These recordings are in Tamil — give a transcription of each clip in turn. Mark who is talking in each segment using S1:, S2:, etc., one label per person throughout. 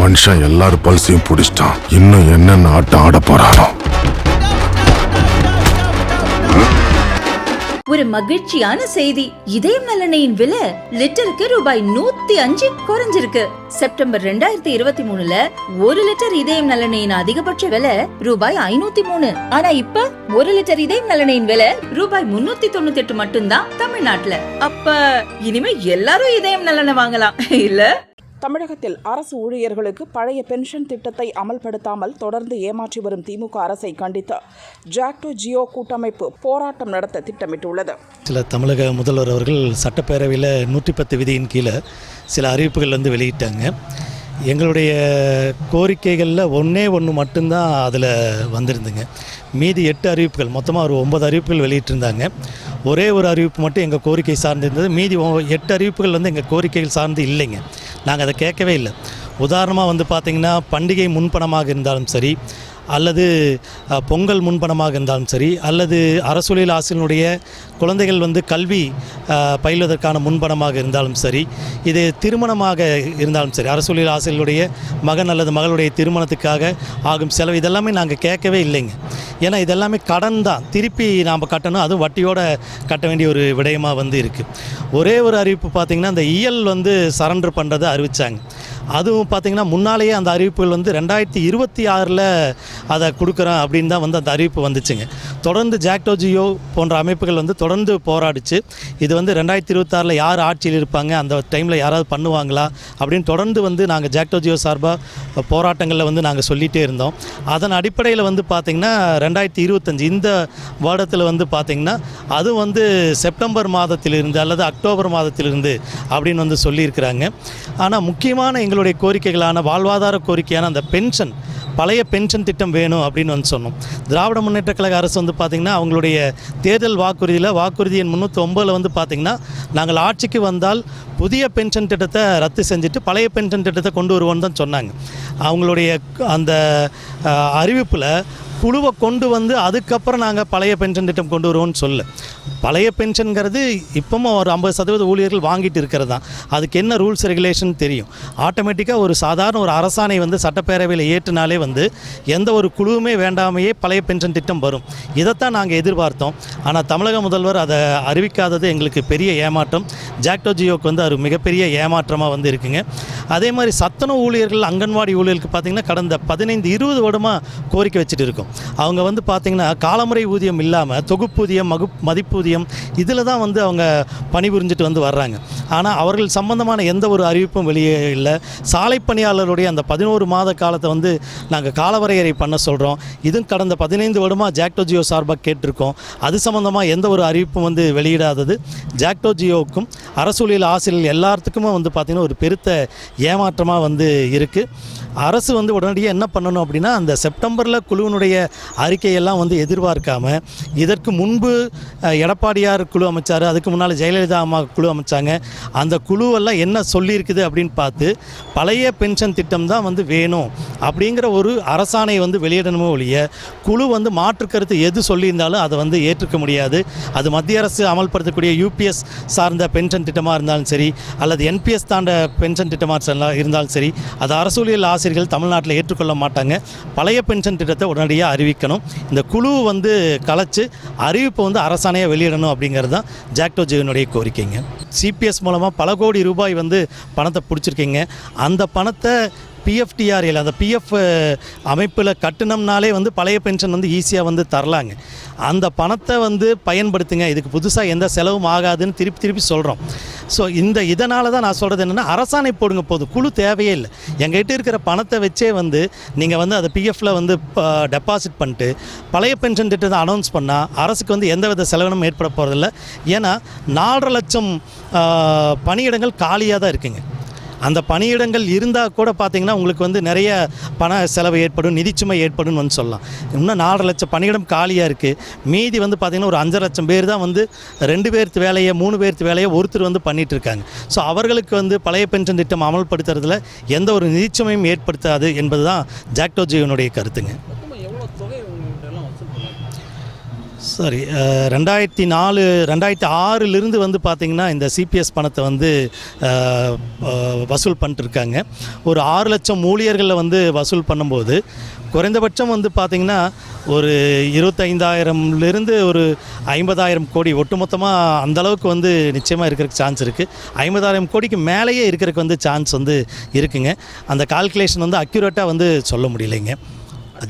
S1: மனுஷன் எல்லார் பல்சையும் பிடிச்சிட்டான். இன்னும் என்னென்ன ஆட்டம் ஆட போறானோ.
S2: ஒரு மகிழ்ச்சியான செய்தி. இதயம் நலனையின் விலை லிட்டருக்கு ரூபாய் நூத்தி அஞ்சு குறைஞ்சிருக்கு. செப்டம்பர் ரெண்டாயிரத்தி இருபத்தி மூணுல ஒரு லிட்டர் இதயம் நலனையின் அதிகபட்ச விலை ரூபாய் ஐநூத்தி மூணு. ஆனா இப்ப ஒரு லிட்டர் இதயம் நலனையின் விலை ரூபாய் முன்னூத்தி தொண்ணூத்தி எட்டு மட்டும்தான் தமிழ்நாட்டுல. அப்ப இனிமே எல்லாரும் இதயம் நலனை வாங்கலாம். இல்ல?
S3: தமிழகத்தில் அரசு ஊழியர்களுக்கு பழைய பென்ஷன் திட்டத்தை அமல்படுத்தாமல் தொடர்ந்து ஏமாற்றி வரும் திமுக அரசை கண்டித்து ஜாக்டோ ஜியோ கூட்டமைப்பு போராட்டம் நடத்த திட்டமிட்டுள்ளது.
S4: சில தமிழக முதல்வர் அவர்கள் சட்டப்பேரவையில் நூற்றி பத்து விதியின் கீழே சில அறிவிப்புகள் வந்து வெளியிட்டாங்க. எங்களுடைய கோரிக்கைகளில் ஒன்றே ஒன்று மட்டும்தான் அதில் வந்திருந்துங்க மீதி எட்டு அறிவிப்புகள் மொத்தமாக ஒரு ஒன்பது அறிவிப்புகள் வெளியிட்டிருந்தாங்க. ஒரே ஒரு அறிவிப்பு மட்டும் எங்கள் கோரிக்கை சார்ந்து இருந்தது மீதி ஒ- எட்டு அறிவிப்புகள் வந்து எங்கள் கோரிக்கைகள் சார்ந்து இல்லைங்க. நாங்கள் அதை கேட்கவே இல்லை. உதாரணமாக வந்து பார்த்திங்கன்னா பண்டிகை முன்பணமாக இருந்தாலும் சரி அல்லது பொங்கல் முன்பணமாக இருந்தாலும் சரி அல்லது அரசொழில் ஆசிரியனுடைய குழந்தைகள் வந்து கல்வி பயில்வதற்கான முன்பணமாக இருந்தாலும் சரி இது திருமணமாக இருந்தாலும் சரி அரசொழில் ஆசிரியருடைய மகன் அல்லது மகளுடைய திருமணத்துக்காக ஆகும் செலவு இதெல்லாமே நாங்கள் கேட்கவே இல்லைங்க. ஏன்னா இதெல்லாமே கடன் தான். திருப்பி நாம் கட்டணும். அதுவும் வட்டியோட கட்ட வேண்டிய ஒரு விடயமாக வந்து இருக்குது ஒரே ஒரு அறிவிப்பு பார்த்திங்கன்னா அந்த இயல் வந்து சரண்டர் பண்ணுறதை அறிவித்தாங்க அதுவும் பார்த்திங்கன்னா முன்னாலேயே அந்த அறிவிப்புகள் வந்து ரெண்டாயிரத்தி இருபத்தி ஆறில் அதை கொடுக்குறேன் அப்படின்னு தான் வந்து அந்த அறிவிப்பு வந்துச்சுங்க. தொடர்ந்து ஜாக்டோ ஜியோ போன்ற அமைப்புகள் வந்து தொடர்ந்து போராடிச்சு. இது வந்து ரெண்டாயிரத்தி இருபத்தாறில் யார் ஆட்சியில் இருப்பாங்க அந்த டைமில் யாராவது பண்ணுவாங்களா அப்படின்னு தொடர்ந்து வந்து நாங்கள் ஜாக்டோ ஜியோ சார்பாக போராட்டங்களில் வந்து நாங்கள் சொல்லிகிட்டே இருந்தோம். அதன் அடிப்படையில் வந்து பார்த்திங்கன்னா ரெண்டாயிரத்தி இருபத்தஞ்சி இந்த வருடத்தில் வந்து பார்த்திங்கன்னா அது வந்து செப்டம்பர் மாதத்திலிருந்து அல்லது அக்டோபர் மாதத்திலிருந்து அப்படின்னு வந்து சொல்லியிருக்கிறாங்க. ஆனால் முக்கியமான எங்களுடைய கோரிக்கைகளான வாழ்வாதார கோரிக்கையான அந்த பென்ஷன் பழைய பென்ஷன் திட்டம் வேணும் அப்படின்னு வந்து சொன்னோம். திராவிட முன்னேற்ற கழக அரசு வந்து பார்த்திங்கன்னா அவங்களுடைய தேர்தல் வாக்குறுதியில் வாக்குறுதி எண் முந்நூற்றி ஒம்பதில் வந்து பார்த்திங்கன்னா நாங்கள் ஆட்சிக்கு வந்தால் புதிய பென்ஷன் திட்டத்தை ரத்து செஞ்சுட்டு பழைய பென்ஷன் திட்டத்தை கொண்டு வருவோம்னு தான் சொன்னாங்க. அவங்களுடைய அந்த அறிவிப்பில் குழுவை கொண்டு வந்து அதுக்கப்புறம் நாங்கள் பழைய பென்ஷன் திட்டம் கொண்டு வருவோம்னு சொல்ல பழைய பென்ஷனுங்கிறது இப்போவும் ஒரு ஐம்பது சதவீத ஊழியர்கள் வாங்கிட்டு இருக்கிறது தான். அதுக்கு என்ன ரூல்ஸ் ரெகுலேஷன் தெரியும். ஆட்டோமேட்டிக்காக ஒரு சாதாரண ஒரு அரசாணை வந்து சட்டப்பேரவையில் ஏற்றினாலே வந்து எந்த ஒரு குழுவுமே வேண்டாமையே பழைய பென்ஷன் திட்டம் வரும். இதைத்தான் நாங்கள் எதிர்பார்த்தோம். ஆனால் தமிழக முதல்வர் அதை அறிவிக்காதது எங்களுக்கு பெரிய ஏமாற்றம். ஜாக்டோ ஜியோக்கு வந்து அது மிகப்பெரிய ஏமாற்றமாக வந்து இருக்குங்க. அதே மாதிரி சத்துணவு ஊழியர்கள் அங்கன்வாடி ஊழியர்களுக்கு பார்த்திங்கன்னா கடந்த பதினைந்து இருபது வருடமாக கோரிக்கை வச்சுட்டு இருக்கும். அவங்க வந்து பார்த்திங்கன்னா காலமுறை ஊதியம் இல்லாமல் தொகுப்பூதியம் மகு மதிப்பூதியம் இதில் தான் வந்து அவங்க பணிபுரிஞ்சிட்டு வந்து வர்றாங்க. ஆனால் அவர்கள் சம்பந்தமான எந்த ஒரு அறிவிப்பும் வெளியே இல்லை. சாலை பணியாளருடைய அந்த பதினோரு மாத காலத்தை வந்து நாங்கள் காலவரையறை பண்ண சொல்கிறோம் இதுவும் கடந்த பதினைந்து வருடமாக ஜாக்டோ ஜியோ சார்பாக கேட்டிருக்கோம். அது சம்மந்தமாக எந்த ஒரு அறிவிப்பும் வந்து வெளியிடாதது. ஜாக்டோ ஜியோவுக்கும் அரசூழியல் ஆசிரியர்கள் எல்லாத்துக்குமே வந்து பார்த்திங்கன்னா ஒரு பெருத்த ஏமாற்றமாக வந்து இருக்குது அரசு வந்து உடனடியாக என்ன பண்ணணும் அப்படின்னா அந்த செப்டம்பரில் குழுவினுடைய அறிக்கையெல்லாம் வந்து எதிர்பார்க்காம இதற்கு முன்பு எடப்பாடியார் குழு அமைச்சார் அதுக்கு முன்னால் ஜெயலலிதா அம்மா குழு அமைச்சாங்க. அந்த குழுவெல்லாம் என்ன சொல்லியிருக்குது அப்படின்னு பார்த்து பழைய பென்ஷன் திட்டம் தான் வந்து வேணும் அப்படிங்கிற ஒரு அரசாணை வந்து வெளியிடணுமோ ஒழிய குழு வந்து மாற்று கருத்து எது சொல்லியிருந்தாலும் அதை வந்து ஏற்றுக்க முடியாது. அது மத்திய அரசு அமல்படுத்தக்கூடிய யூபிஎஸ் சார்ந்த பென்ஷன் திட்டமாக இருந்தாலும் சரி அல்லது என்பிஎஸ் தாண்ட பென்ஷன் திட்டமாக இருந்தாலும் சரி அது அரசூழியல் ஆசிரியர்கள் தமிழ்நாட்டில் ஏற்றுக்கொள்ள மாட்டாங்க. பழைய பென்ஷன் திட்டத்தை உடனடியாக அறிவிக்கணும். இந்த குழு வந்து கலைச்சு அறிவிப்பை வந்து அரசாணையாக வெளியிடணும் அப்படிங்கிறது தான் ஜாக்டோ ஜீவனுடைய கோரிக்கைங்க. சிபிஎஸ் மூலமாக பல கோடி ரூபாய் வந்து பணத்தை பிடிச்சிருக்கீங்க. அந்த பணத்தை பிஎஃப்டிஆர்எல் அந்த பிஎஃப் அமைப்பில் கட்டணம்னாலே வந்து பழைய பென்ஷன் வந்து ஈஸியாக வந்து தரலாங்க. அந்த பணத்தை வந்து பயன்படுத்துங்க. இதுக்கு புதுசாக எந்த செலவும் ஆகாதுன்னு திருப்பி திருப்பி சொல்கிறோம் ஸோ இந்த இதனால தான் நான் சொல்கிறது என்னென்னா அரசாணை போடுங்க போதும். குழு தேவையே இல்லை. எங்ககிட்ட இருக்கிற பணத்தை வச்சே வந்து நீங்கள் வந்து அதை பிஎஃப்பில் வந்து டெபாசிட் பண்ணிட்டு பழைய பென்ஷன் திட்டத்தை அனௌன்ஸ் பண்ணால் அரசுக்கு வந்து எந்த வித செலவினமும் ஏற்பட போகிறதில்ல ஏன்னா நாலரை லட்சம் பணியிடங்கள் காலியாக தான் இருக்குங்க. அந்த பணியிடங்கள் இருந்தால் கூட பார்த்தீங்கன்னா உங்களுக்கு வந்து நிறைய பண செலவு ஏற்படும் நிதிச்சுமை ஏற்படும் வந்து சொல்லலாம். இன்னும் நாலரை லட்சம் பணியிடம் காலியாக இருக்குது மீதி வந்து பார்த்திங்கன்னா ஒரு அஞ்சரை லட்சம் பேர் தான் வந்து ரெண்டு பேர்த்து வேலையை மூணு பேர்த்து வேலையை ஒருத்தர் வந்து பண்ணிட்டு இருக்காங்க. ஸோ அவர்களுக்கு வந்து பழைய பென்ஷன் திட்டம் அமல்படுத்துறதுல எந்த ஒரு நிதிச்சுமையும் ஏற்படுத்தாது என்பது தான் ஜாக்டோ கருத்துங்க. சாரி ரெண்டாயிரத்தி நாலு ரெண்டாயிரத்தி ஆறிலிருந்து வந்து பார்த்திங்கன்னா இந்த சிபிஎஸ் பணத்தை வந்து வசூல் பண்ணிட்டுருக்காங்க. ஒரு ஆறு லட்சம் ஊழியர்களில் வந்து வசூல் பண்ணும்போது குறைந்தபட்சம் வந்து பார்த்திங்கன்னா ஒரு இருபத்தைந்தாயிரம்லேருந்து ஒரு ஐம்பதாயிரம் கோடி ஒட்டுமொத்தமாக அந்த அளவுக்கு வந்து நிச்சயமாக இருக்கிறதுக்கு சான்ஸ் இருக்குது ஐம்பதாயிரம் கோடிக்கு மேலேயே இருக்கிறதுக்கு வந்து சான்ஸ் வந்து இருக்குங்க. அந்த கால்குலேஷன் வந்து அக்யூரேட்டாக வந்து சொல்ல முடியலைங்க.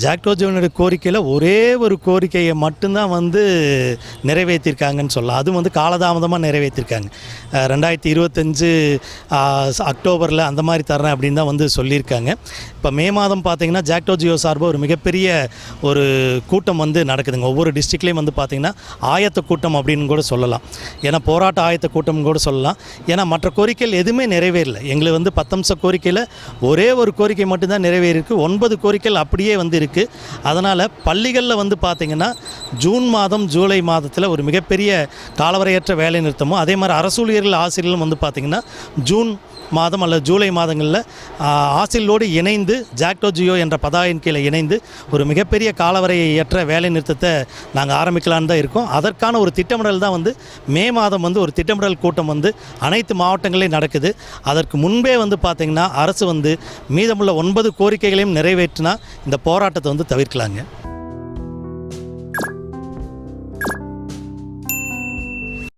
S4: ஜாக்டோஜோனுடைய கோரிக்கையில் ஒரே ஒரு கோரிக்கையை மட்டும்தான் வந்து நிறைவேற்றிருக்காங்கன்னு சொல்லலாம். அதுவும் வந்து காலதாமதமாக நிறைவேற்றிருக்காங்க. ரெண்டாயிரத்தி இருபத்தஞ்சு அக்டோபரில் அந்த மாதிரி தரேன் அப்படின்னு தான் வந்து சொல்லியிருக்காங்க. இப்போ மே மாதம் பார்த்தீங்கன்னா ஜாக்டோஜியோ சார்பாக ஒரு மிகப்பெரிய ஒரு கூட்டம் வந்து நடக்குதுங்க. ஒவ்வொரு டிஸ்ட்ரிக்ட்லேயும் வந்து பார்த்திங்கன்னா ஆயத்த கூட்டம் அப்படின்னு கூட சொல்லலாம். ஏன்னா போராட்ட ஆயத்த கூட்டம்னு கூட சொல்லலாம். ஏன்னா மற்ற கோரிக்கைகள் எதுவுமே நிறைவேறல. எங்களுக்கு வந்து பத்தம்ச கோரிக்கையில் ஒரே ஒரு கோரிக்கை மட்டும்தான் நிறைவேறிருக்கு ஒன்பது கோரிக்கைகள் அப்படியே வந்து இருக்குது அதனால் பள்ளிகளில் வந்து பார்த்திங்கன்னா ஜூன் மாதம் ஜூலை மாதத்தில் ஒரு மிகப்பெரிய காலவரையற்ற வேலை நிறுத்தமும் அதே மாதிரி அரசூழியர்கள் ஆசிரியர்களும் வந்து பார்த்திங்கன்னா ஜூன் மாதம் அல்லது ஜூலை மாதங்களில் ஆசிலோடு இணைந்து ஜாக்டோ ஜியோ என்ற பதாயின் கீழே இணைந்து ஒரு மிகப்பெரிய காலவரையற்ற வேலை நிறுத்தத்தை நாங்கள் ஆரம்பிக்கலான்னு தான் இருக்கோம். அதற்கான ஒரு திட்டமிடல் தான் வந்து மே மாதம் வந்து ஒரு திட்டமிடல் கூட்டம் வந்து அனைத்து மாவட்டங்களிலும் நடக்குது. அதற்கு முன்பே வந்து பார்த்திங்கன்னா அரசு வந்து மீதமுள்ள ஒன்பது கோரிக்கைகளையும் நிறைவேற்றினா இந்த போராட்டத்தை வந்து தவிர்க்கலாங்க.